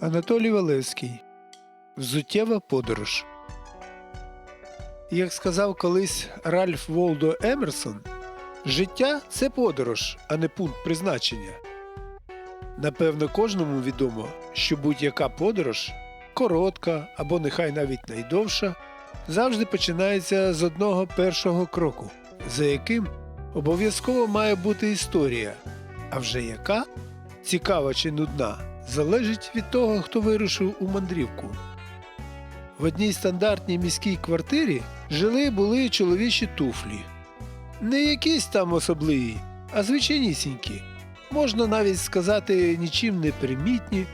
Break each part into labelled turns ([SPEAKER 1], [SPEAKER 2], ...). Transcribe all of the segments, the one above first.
[SPEAKER 1] Анатолій Валевський. Взуттєва подорож. Як сказав колись Ральф Волдо Емерсон, життя це подорож, а не пункт призначення. Напевно, кожному відомо, що будь-яка подорож, коротка або нехай навіть найдовша, завжди починається з одного першого кроку, за яким обов'язково має бути історія, а вже яка цікава чи нудна, залежить від того, хто вирушив у мандрівку. В одній стандартній міській квартирі жили були чоловічі туфлі. Не якісь там особливі, а звичайнісінькі. Можна навіть сказати, нічим не примітні,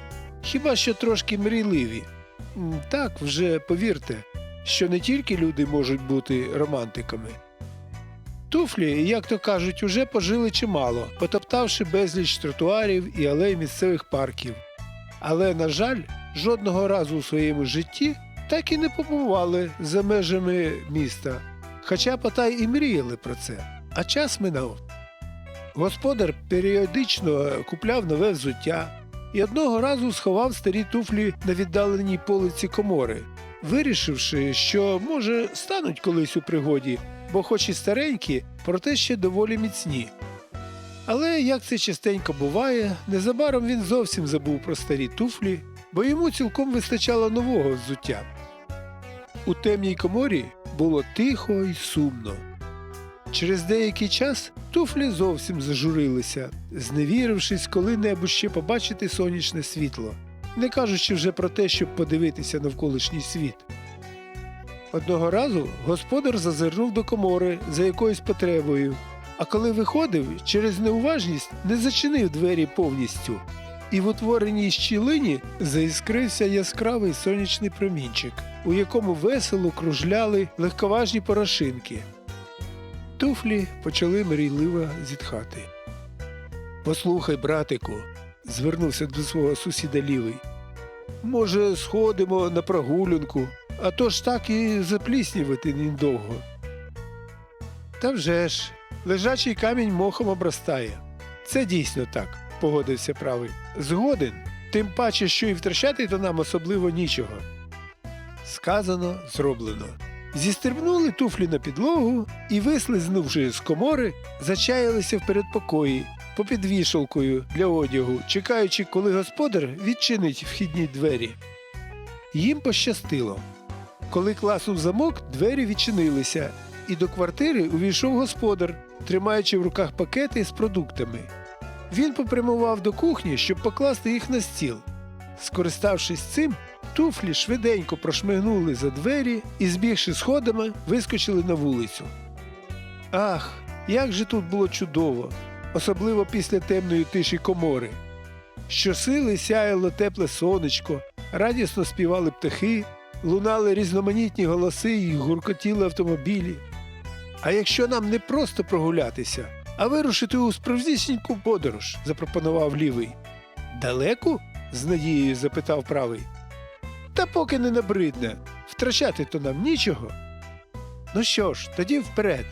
[SPEAKER 1] хіба що трошки мрійливі. Так, вже повірте, що не тільки люди можуть бути романтиками. Туфлі, як то кажуть, уже пожили чимало, потоптавши безліч тротуарів і алей місцевих парків. Але, на жаль, жодного разу у своєму житті так і не побували за межами міста, хоча потай і мріяли про це. А час минав. Господар періодично купляв нове взуття і одного разу сховав старі туфлі на віддаленій полиці комори, вирішивши, що, може, стануть колись у пригоді, бо хоч і старенькі, проте ще доволі міцні. Але, як це частенько буває, незабаром він зовсім забув про старі туфлі, бо йому цілком вистачало нового взуття. У темній коморі було тихо і сумно. Через деякий час туфлі зовсім зажурилися, зневірившись коли-небудь ще побачити сонячне світло, не кажучи вже про те, щоб подивитися навколишній світ. Одного разу господар зазирнув до комори за якоюсь потребою, а коли виходив, через неуважність не зачинив двері повністю, і в утвореній щілині заіскрився яскравий сонячний промінчик, у якому весело кружляли легковажні порошинки. Туфлі почали мрійливо зітхати. Послухай, братику, звернувся до свого сусіда лівий. Може, сходимо на прогулянку, а то ж так і запліснювати недовго. Та вже ж, лежачий камінь мохом обростає. Це дійсно так, погодився правий. Згоден, тим паче, що і втрачати то нам особливо нічого. Сказано, зроблено. Зістрибнули туфлі на підлогу і, вислизнувши з комори, зачаялися в передпокої попід вішалкою для одягу, чекаючи, коли господар відчинить вхідні двері. Їм пощастило. Коли класнув замок, двері відчинилися, і до квартири увійшов господар, тримаючи в руках пакети з продуктами. Він попрямував до кухні, щоб покласти їх на стіл. Скориставшись цим, туфлі швиденько прошмигнули за двері і, збігши сходами, вискочили на вулицю. Ах, як же тут було чудово, особливо після темної тиші комори. Щосили сяяло тепле сонечко, радісно співали птахи, лунали різноманітні голоси і гуркотіли автомобілі. А якщо нам не просто прогулятися, а вирушити у справжнісіньку подорож, запропонував лівий. Далеку? з надією запитав правий. Та поки не набридне, втрачати то нам нічого. Ну що ж, тоді вперед.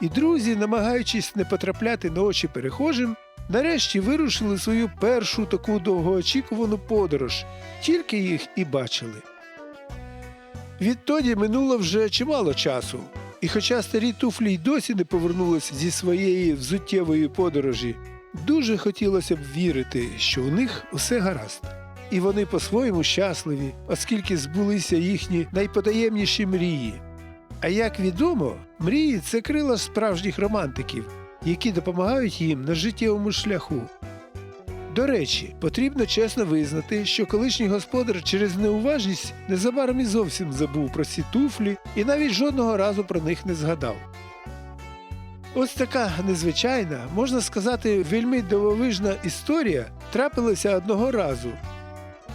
[SPEAKER 1] І друзі, намагаючись не потрапляти на очі перехожим, нарешті вирушили свою першу таку довгоочікувану подорож, тільки їх і бачили. Відтоді минуло вже чимало часу, і хоча старі туфлі й досі не повернулися зі своєї взуттєвої подорожі, дуже хотілося б вірити, що у них усе гаразд. І вони по-своєму щасливі, оскільки збулися їхні найпотаємніші мрії. А як відомо, мрії це крила справжніх романтиків, які допомагають їм на життєвому шляху. До речі, потрібно чесно визнати, що колишній господар через неуважність незабаром і зовсім забув про ці туфлі і навіть жодного разу про них не згадав. Ось така незвичайна, можна сказати, вельми дивовижна історія трапилася одного разу.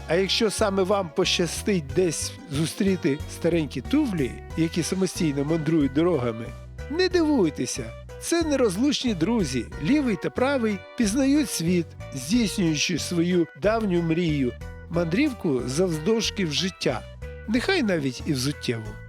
[SPEAKER 1] А якщо саме вам пощастить десь зустріти старенькі туфлі, які самостійно мандрують дорогами, не дивуйтеся, це нерозлучні друзі, лівий та правий пізнають світ, здійснюючи свою давню мрію, мандрівку завздовжки в життя, нехай навіть і взуттєву.